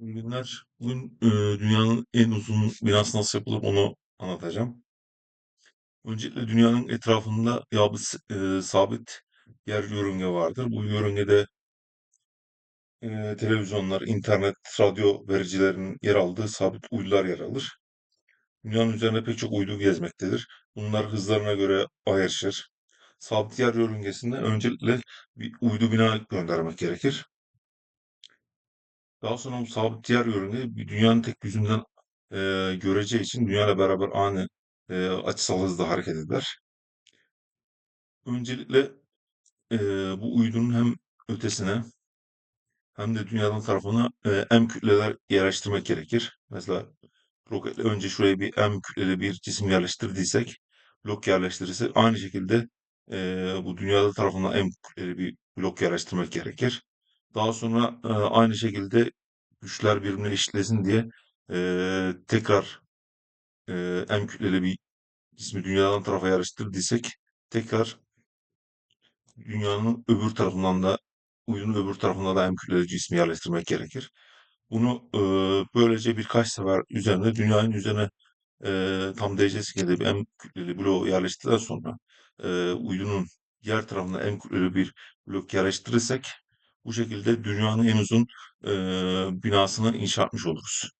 Günler. Bugün eee, dünyanın en uzun binası nasıl yapılır onu anlatacağım. Öncelikle dünyanın etrafında ya bir s- eee, sabit yer yörünge vardır. Bu yörüngede eee, televizyonlar, internet, radyo vericilerinin yer aldığı sabit uydular yer alır. Dünyanın üzerinde pek çok uydu gezmektedir. Bunlar hızlarına göre ayrışır. Sabit yer yörüngesinde öncelikle bir uydu bina göndermek gerekir. Daha sonra bu sabit yer yörünge dünyanın tek yüzünden eee, göreceği için dünyayla beraber aynı eee, açısal hızda hareket eder. Öncelikle eee, bu uydunun hem ötesine hem de dünyanın tarafına eee, M kütleler yerleştirmek gerekir. Mesela roketle önce şuraya bir M kütleli bir cisim yerleştirdiysek, blok yerleştirirsek aynı şekilde eee, bu dünyada tarafına M kütleli bir blok yerleştirmek gerekir. Daha sonra eee, aynı şekilde güçler birbirine eşitlesin diye eee, tekrar eee M kütleli bir cismi dünyadan tarafa yerleştirdiysek tekrar dünyanın öbür tarafından da uydunun öbür tarafına da M kütleli cismi yerleştirmek gerekir. Bunu eee, böylece birkaç sefer üzerine dünyanın üzerine eee, tam derecesi şekilde bir M kütleli bloğu yerleştirdikten sonra eee, uydunun diğer tarafına M kütleli bir blok yerleştirirsek bu şekilde dünyanın en uzun eee, binasını inşa etmiş oluruz.